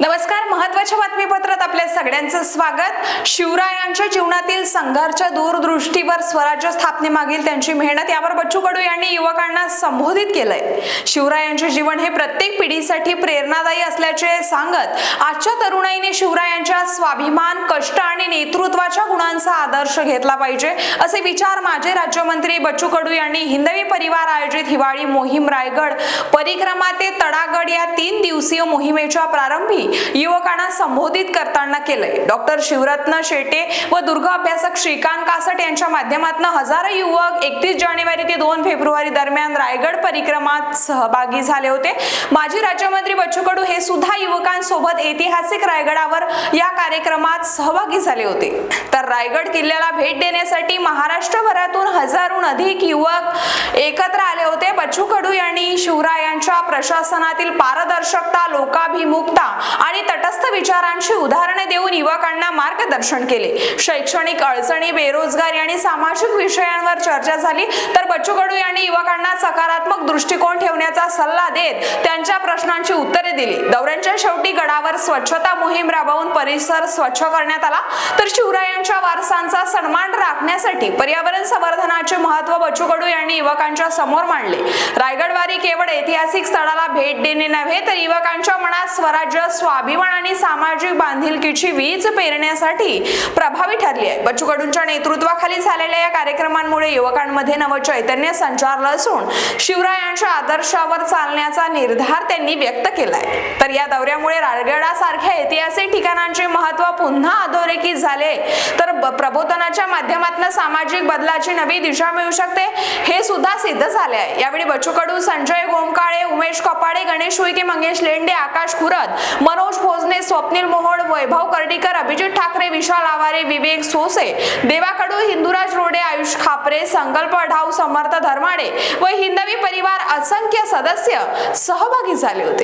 नमस्कार महत्त्वाच्या बातमीपत्रात आपल्या सगळ्यांचं स्वागत. शिवरायांच्या जीवनातील संघर्ष दूरदृष्टीवर स्वराज्य स्थापनेमागील त्यांची मेहनत यावर बच्चू कडू यांनी युवकांना संबोधित केलंय. शिवरायांचे जीवन हे प्रत्येक पिढीसाठी प्रेरणादायी असल्याचे सांगत आजच्या तरुणाईने शिवरायांच्या स्वाभिमान कष्ट आणि नेतृत्वाच्या गुणांचा आदर्श घेतला पाहिजे असे विचार माजी राज्यमंत्री बच्चू कडू यांनी हिंदवी परिवार आयोजित हिवाळी मोहीम रायगड परिक्रमा ते तडागड या तीन दिवसीय मोहिमेच्या प्रारंभी युवकांना संबोधित करताना केलंय. डॉक्टर शिवरत्न शेटे व दुर्ग अभ्यासक श्रीकांत कासट यांच्या माध्यमातून हजारो युवक एकतीस जानेवारी ते दोन फेब्रुवारी दरम्यान रायगड परिक्रमात सहभागी झाले होते. माजी राज्यमंत्री बच्चू कडू हे सुद्धा युवकांसोबत ऐतिहासिक रायगडावर या कार्यक्रमात सहभागी झाले होते. तर रायगड किल्ल्याला भेट देण्यासाठी महाराष्ट्रभरातून हजारहून अधिक युवक एकत्र आले होते. बच्चू कडू यांनी शिवरायांच्या प्रशासनातील पारदर्शकता लोकाभिमुखता आणि तटस्थ विचारांची उदाहरणे देऊन युवकांना मार्गदर्शन केले. शैक्षणिक अडचणी बेरोजगारी आणि सामाजिक विषयांवर चर्चा झाली तर बच्चू कडू यांनी युवकांना सकारात्मक दृष्टिकोन ठेवण्याचा सल्ला देत त्यांच्या प्रश्नांची उत्तरे दिली. दौऱ्यांच्या शेवटी गडावर स्वच्छता मोहीम राबवून परिसर स्वच्छ करण्यात आला. तर शिवरायांच्या वारसांचा सन्मान राखण्यासाठी पर्यावरण संवर्धनाचे महत्त्व बच्चू कडू यांनी युवकांच्या समोर मांडले. रायगडवारी केवळ ऐतिहासिक स्थळाला भेट देणे नव्हे तर युवकांच्या मनात स्वराज्य स्वाभिमान आणि सामाजिक बांधिलकीची वीज पेरण्यासाठी प्रभावी ठरली आहे. बच्चू कडूंच्या नेतृत्वाखाली झालेल्या या कार्यक्रमांमुळे युवकांमध्ये नव चैतन्य संचारलं असून शिवरायांच्या आदर्शावर चालण्याचा निर्धार त्यांनी व्यक्त केलाय. तर या दौऱ्यामुळे रायगडासारख्या ऐतिहासिक ठिकाणांचे महत्त्व पुन्हा अधोरेखित झाले तर प्रबोधनाच्या माध्यमातून सामाजिक बदलाची नवी दिशा मिळू शकते हे सुद्धा सिद्ध झाले आहे. यावेळी बच्चू कडू संजय गोमकाळे उमेश कपाडे गणेश उईके मंगेश लेंडे आकाश खुरत मनोज भोजने स्वप्नील मोहोळ वैभव कर्डीकर अभिजित ठाकरे विशाल आवारे विवेक सोसे देवा कडू हिंदुराज रोडे आयुष खापरे संकल्प ढाव समर्थ धर्माडे व हिंदवी परिवार असंख्य सदस्य सहभागी झाले होते.